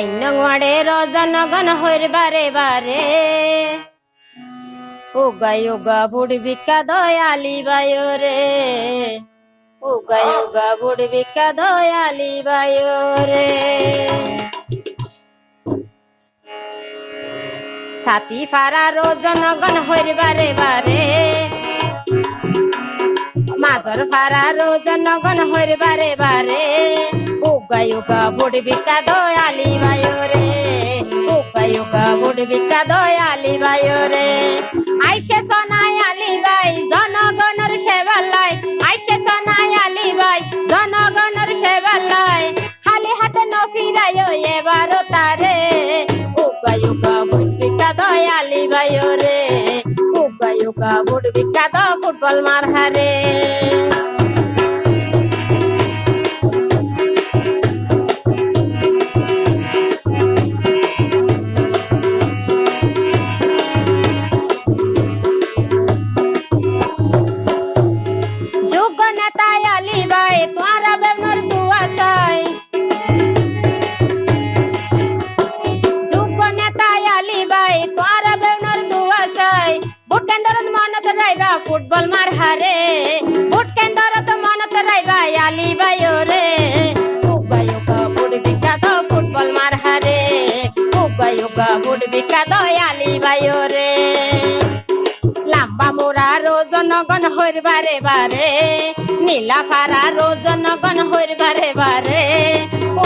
সাইনংওয়াড়ে রজনগণ হইর বারে বারে। উগা উগা বুড় বিকা দয়ালি বায়ো রে উগা উগা বুড় বিকা দয়ালি বায়ো রে সাথী ফারা রোজনগণ হইর বারে বারে। মাদর ফারা রোজনগণ হইর বারে বারে। উগা বিকা দয়ালি বায়ো রে। বুড় বিকা দয়ালি বায়ো রে। সোনাই আলি বাই জনগণের সেবালাই আইসে সোনাই আলি বাই জনগণের সেবালাই খালি হাতে ন ফিরাইও এবারও তারে। উগা বুড় বিকা দয়ালি বায়ো রে। উগা বুড় বিকা দ ফুটবল মার হারে। বিখ্যাত আলি ভাই রে। লাম্বা মোরা রোজনগণ হইর বারে বারে, নীলা ফারা রোজনগণ হইর বারে বারে।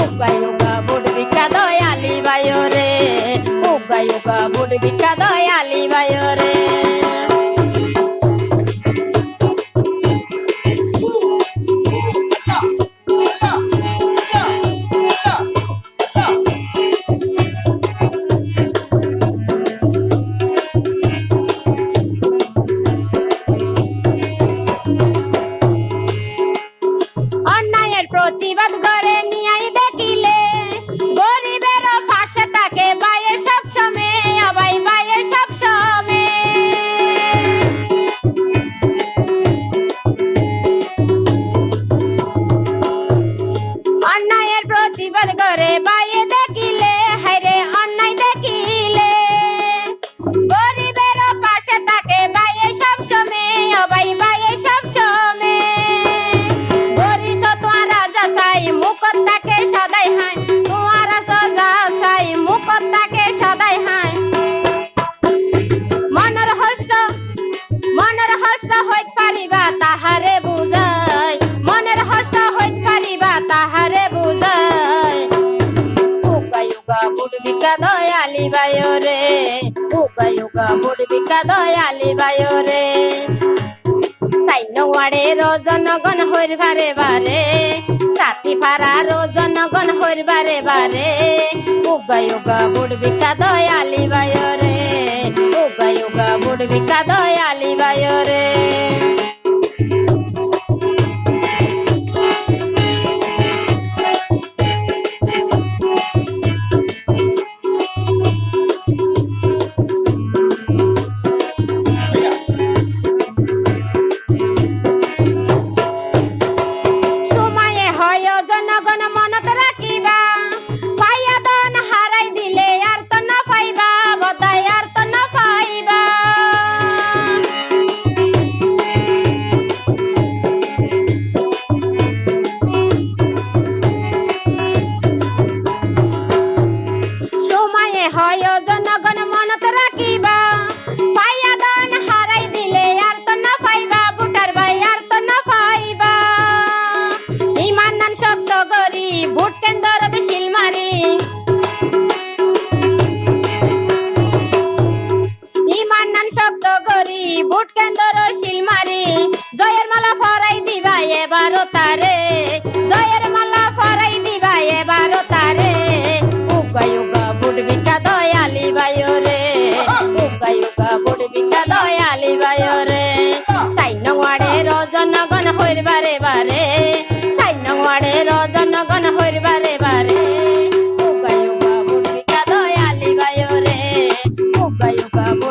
উগাই উগা বুড় বিকা দয়ালি বায়ো রে Festival উকা বুড়বিকা দয়ালি বায়ো সাইনওয়াড়ে রোজনগণ হইর বারে বারে, সাথী পাড়া রোজনগণ হইর বারে বারে উগা উগা বুড়বিকা দয়ালি বায়রে উগা উগা বুড়বিকা দয়ালি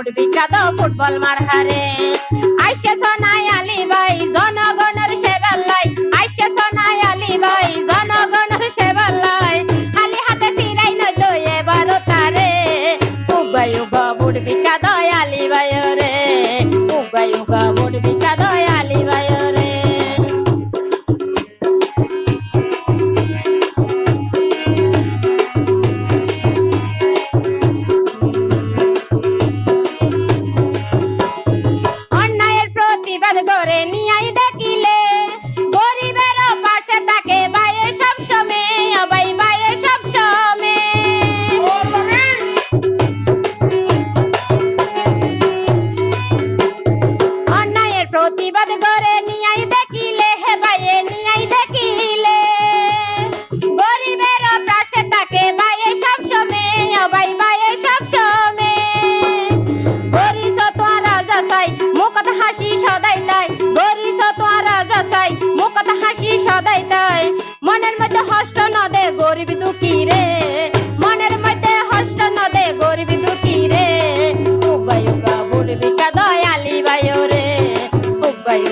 উগা ভোট বিকা দ ফুটবল মার হারে।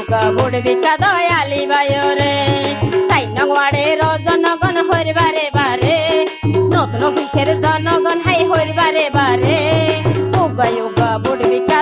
নুকা ভোট দিশা দয়ালি বায়রে। তাই নগড়ের জনগণ হরবারে বারে। নতুন অফিসের জনগণ হাই হরবারে বারে। উগা উগা ভোট দিশা